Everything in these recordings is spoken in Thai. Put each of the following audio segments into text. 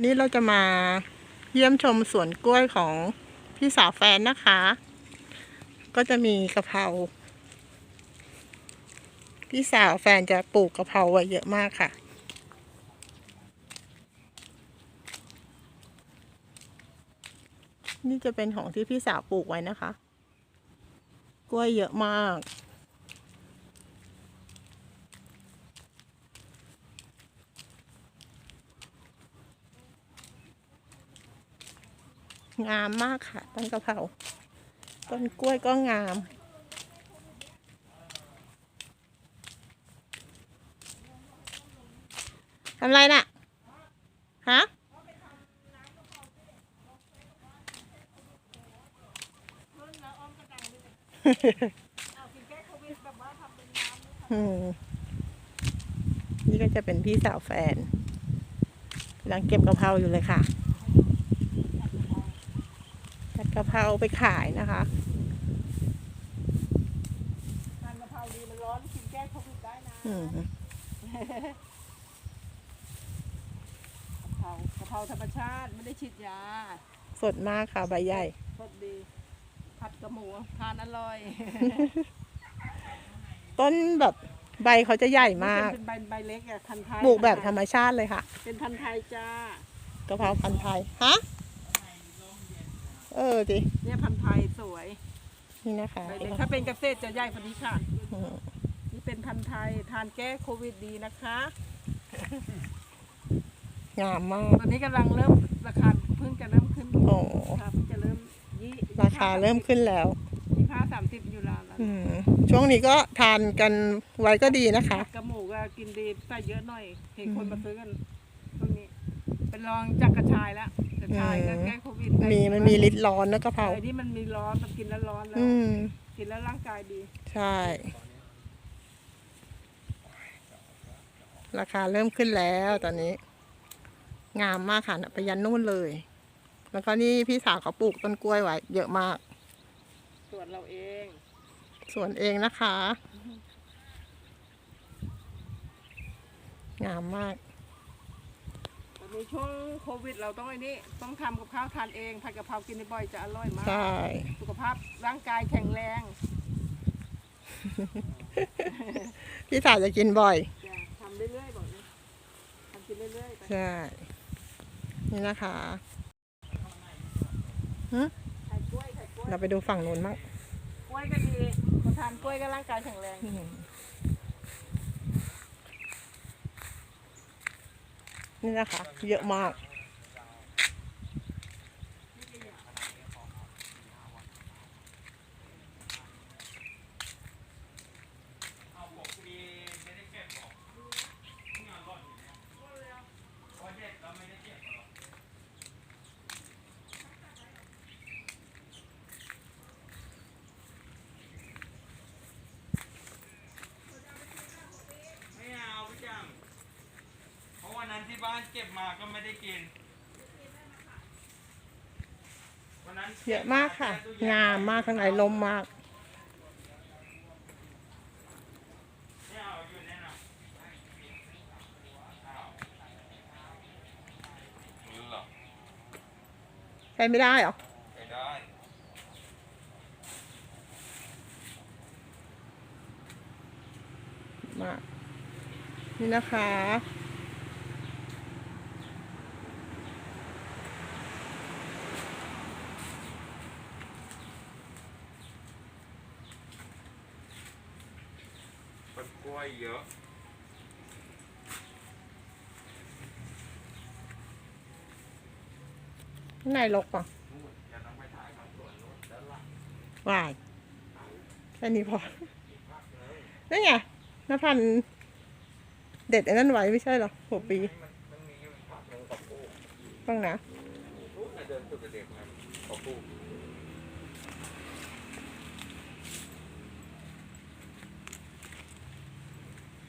นี่เราจะมาเยี่ยมชมสวนกล้วยของพี่สาวแฟนนะคะ ก็จะมีกะเพรา พี่สาวแฟนจะปลูกกะเพราไว้เยอะมากค่ะ นี่จะเป็นของที่พี่สาวปลูกไว้นะคะ กล้วยเยอะมาก งามมากค่ะ ต้นกะเพราต้นกล้วยก็งาม ทำไรน่ะ ฮะ นี่ก็จะเป็นพี่สาวแฟนกำลังเก็บกะเพราอยู่เลยค่ะ กะเพราไปขายนะคะทานกะเพราดีมันร้อนกินแก้โควิดได้นะอืมกะเพรากะเพราธรรมชาติไม่ได้ฉีดยา สดมากค่ะใบใหญ่ สดดี ผัดกระหมูทานอร่อย ต้นแบบใบเขาจะใหญ่มาก เป็นใบใบเล็กอะพันธุ์ไทยปลูกแบบธรรมชาติเลยค่ะ เป็นพันธุ์ไทยจ้ากะเพราพันธุ์ไทย ฮะ เออดิเนี่ยพันธุ์ไทยสวยนี่นะคะใบเล็กถ้าเป็นเกษตรจะใหญ่กว่านี้ค่ะ อืมนี่เป็นพันธุ์ไทยทานแก้โควิดดีนะคะ งามมาก ตอนนี้กำลังเริ่มราคาเพิ่งจะเริ่มขึ้นโอ้ ค่ะเพิ่งจะเริ่มยี่ราคาเริ่มขึ้นแล้ว ยี่ห้าสามสิบอยู่แล้วนะอืมช่วงนี้ก็ทานกันไว้ก็ดีนะคะ กระหมูก็กินดีใส่เยอะหน่อยเห็นคนอืมมาซื้อกันตรงนี้ เป็นรองจากกระชายแล้วกระชายก็อืมแก้โควิดมีมันมีฤทธิ์ร้อนนะกะเพราไอ้นี่มันมีร้อนมันกินแล้วร้อนแล้วอืมกินแล้วร่างกายดี ใช่ ราคาเริ่มขึ้นแล้วตอนนี้ งามมากค่ะไปยันนู่นเลย แล้วก็นี่พี่สาวเขาปลูกต้นกล้วยไว้เยอะมากส่วนเราเอง สวนเองนะคะ งามมาก ตอนนี้ช่วงโควิด เราต้องไอ้นี่ต้องทำกับข้าวทานเองผัดกะเพรากินบ่อยๆจะอร่อยมาก ใช่ สุขภาพร่างกายแข็งแรงพี่สาวจะกินบ่อย อย่าทำเรื่อยๆบอกเลยทำกินเรื่อยๆไปใช่ นี่นะคะไข่กล้วยไข่กล้วยเราไปดูฝั่งนู้นมั้งกล้วยก็ดีคนทานกล้วยก็ร่างกายแข็งแรง นี่นะคะ เยอะมาก ไม่เอาพี่จังเพราะวันนั้นที่ บ้านเก็บมาก็ไม่ได้กินวันนั้นเยอะมากค่ะงามมากข้างในลมมาก ไม่เอาอยู่แน่นอนหรอใช้ไม่ได้เหรอไม่ได้มาก นี่นะคะ ล้วยเยอะข้างในรกป่ะนู่นจะต้องไปถ่ายของสวนนู้นด้านหลังวายแค่นี้พอนั่นไงน้าพันธุ์เด็ดไอ้นั่นไว้ไม่ใช่เหรอหัวปีมันมันมีอยู่ผักหนึ่งกับปูบ้างนะ นู้นน่ะเดินสุดเด็กๆนะกับปู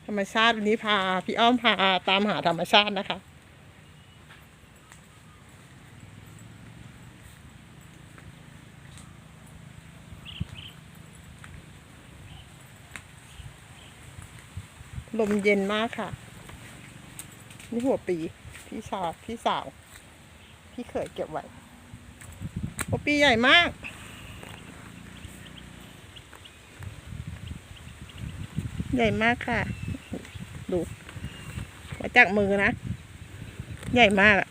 ธรรมชาติวันนี้พาพี่อ้อมพาตามหาธรรมชาตินะคะลมเย็นมากค่ะ นี่หัวปี พี่ชายพี่สาว พี่เขยเก็บไว้โอปีใหญ่มาก ใหญ่มากค่ะ มาจากมือนะ ใหญ่มากอะ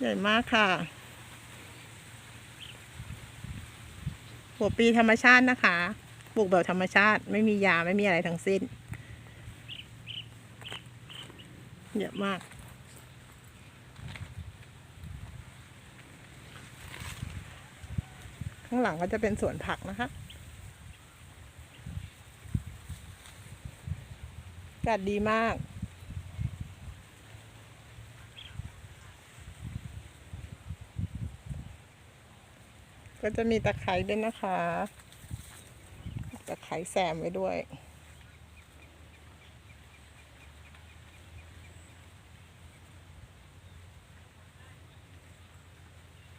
ใหญ่มากค่ะ หัวปีธรรมชาตินะคะ ปลูกแบบธรรมชาติ ไม่มียาไม่มีอะไรทั้งสิ้น เยอะมากข้างหลังก็จะเป็นสวนผักนะคะากาศดีมาก ก็จะมีตะไคร้ด้วยนะคะ ตะไคร้แซมไว้ด้วย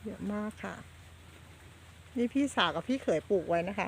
เยอะมากค่ะ นี่พี่สาวกับพี่เขยปลูกไว้นะคะ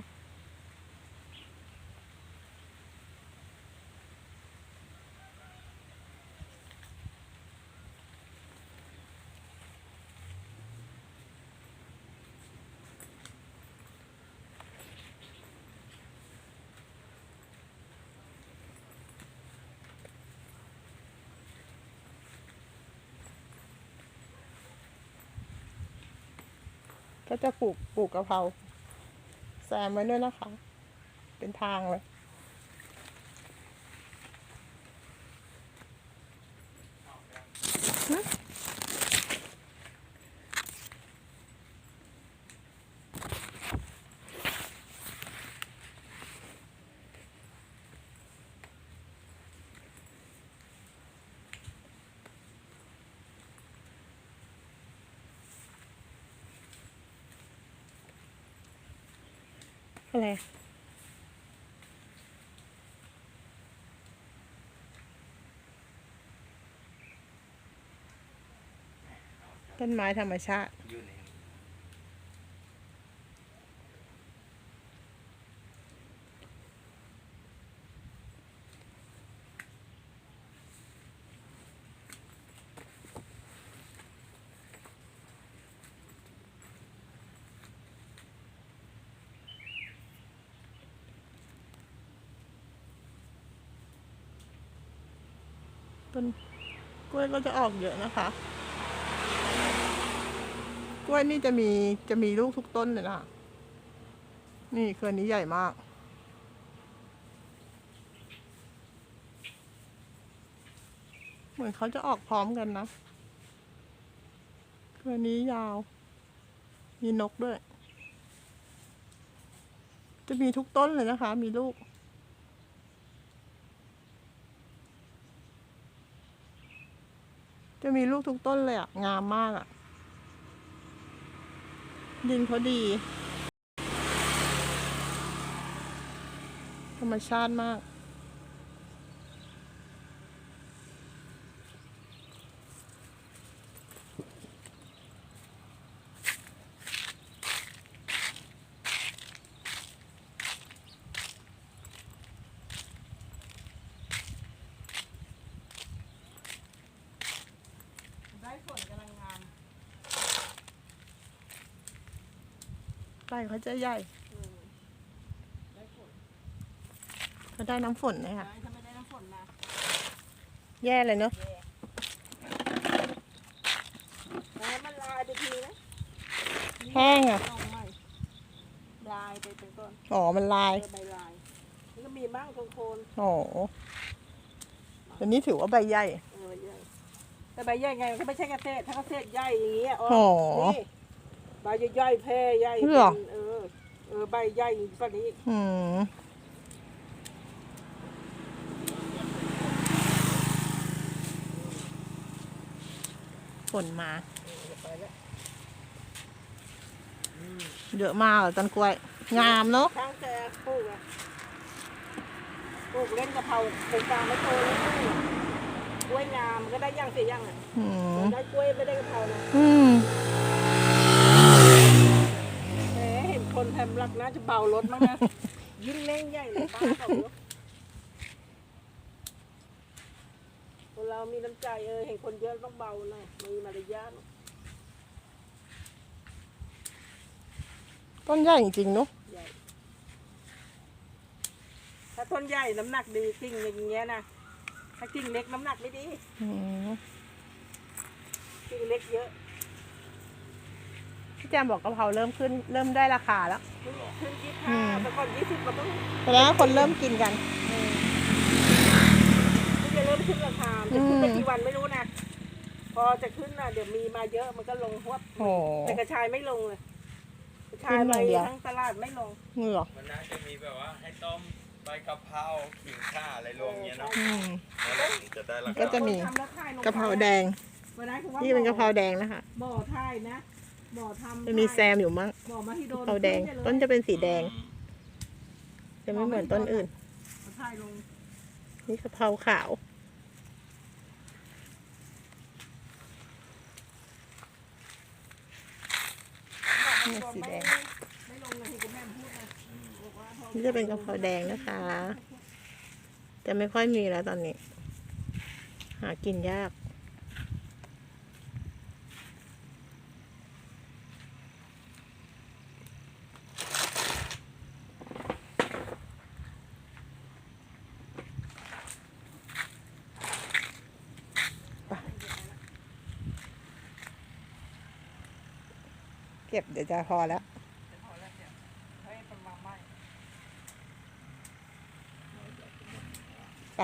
ก็จะปลูกปลูกกะเพราแซมไว้ด้วยนะคะ เป็นทางเลย อะไรต้นไม้ธรรมชาติ ต้นกล้วยก็จะออกเยอะนะคะ กล้วยนี่จะมีจะมีลูกทุกต้นเลยนะนี่เครือนี้ใหญ่มากเหมือนเขาจะออกพร้อมกันนะเครือนี้ยาว มีนกด้วย จะมีทุกต้นเลยนะคะ มีลูก จะมีลูกทุกต้นเลยอะงามมากอะดินเขาดี ธรรมชาติมาก ได้ฝนกำลังงาม ใบเขาจะใหญ่อืมได้ฝนเขาได้น้ำฝนเลยค่ะได้ถ้าไม่ได้น้ำฝนนะแย่เลยเนอะแย่แต่มันลายไปทีนะแห้งอะลงใหม่ลายไปเป็นต้นอ๋อ มันลายเจอใบลายนี่ก็มีบ้างโคนอ๋อแต่นี้ถือว่าใบใหญ่ๆเออใบใหญ่แต่ใบใหญ่ไงมันก็ไม่ใช่เกษตรถ้าเกษตรใหญ่อย่างเงี้ยอ๋อโอ้นี่ ใบใหญ่ๆแพร่ใหญ่เหรอเป็นเออเออใบใหญ่กว่านี้อืมฝนมาเยอะมากเลยต้นกล้วย งามเนอะข้างแต่ปลูกอะปลูกเล่นกะเพราโครงการไม่โตเลยกล้วยงามมันก็ได้ย่างเสียย่างอะอืมได้กล้วยไม่ได้กะเพรานะอืม คนแพมรักนะจะเบารถมั้งนะ ยิ่งเร่งใหญ่เลยป้าบอกเนาะคนเรามีน้ำใจเออเห็นคนเยอะต้องเบาหน่อยมีมารยาทต้นใหญ่จริงเนาะถ้าต้นใหญ่น้ำหนักดีกิ่งอย่างเงี้ยนะถ้ากิ่งเล็กน้ำหนักไม่ดีอืม กิ่งเล็กเยอะ แจมบอกกะเพราเริ่มขึ้นเริ่มได้ราคาแล้วขึ้นขึ้นยี่อืห้ามแต่ก่อนยี่สิบก็ต้องแสดงว่าคนเริ่มกินกันที่จะเริ่มขึ้นราคาอืจะมขึ้นไปกี่วันไม่รู้นะพอจะขึ้นน่ะเดี๋ยวมีมาเยอะมันก็ลงหวบโอ้แต่กระชายไม่ลงเลยกระชายขึ้นไปอย่างเดียวทั้งตลาดไม่ลงเหงื่อมันน่าจะมีแบบว่าให้ต้มใบกะเพราขิงข่าอะไรรวมเงี้ยเนาะอืมแล้วจะได้ราคาก็จะมีคนทำแล้วขายลงกะเพราแดงวันนั้นคือว่านี่เป็นกะเพราแดงนะคะบ่อไทยนะ บ่อทำจะมีแซมอยู่มั้งบ่อมาที่โดกะนเพราแดงขึ้ต้นเลยจะเป็นสีแดงอืมจะไม่เหมือนต้นอื่นเอาไทยลง นี่กะเพราขาว นี่สีแดง ไม่ลงเลยที่คุณแม่พูดนะบอกว่าพอนี่จะเป็นกะเพราแดงนะคะจะไม่ค่อยมีแล้วตอนนี้ หากินยาก เก็บเดี๋ยวจะพอแล้วไป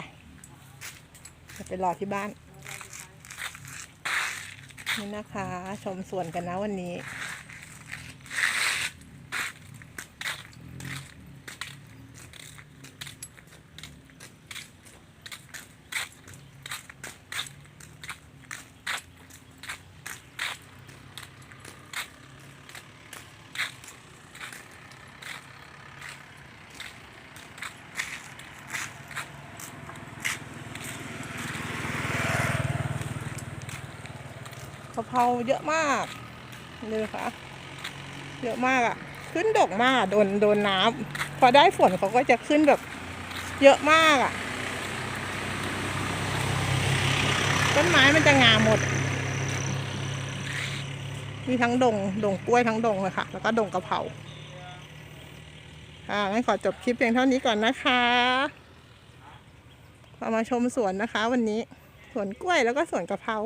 จะไปรอที่บ้าน นี่นะคะ ชมสวนกันนะวันนี้ เพราเยอะมากเลยค่ะเยอะมากอะ่ะ ขึ้นดกมากโดนโดนน้ำพอได้ฝนเขาก็จะขึ้นแบบ เยอะมากอะ่ะ ต้นไม้มันจะงามหมด มีทั้งดงดงกล้วยทั้งดงเลยค่ะ แล้วก็ดงกะเพราอ่างั้นขอจบคลิปเพียงเท่านี้ก่อนนะคะเรามาชมสวนนะคะ วันนี้สวนกล้วยแล้วก็สวนกะเพรา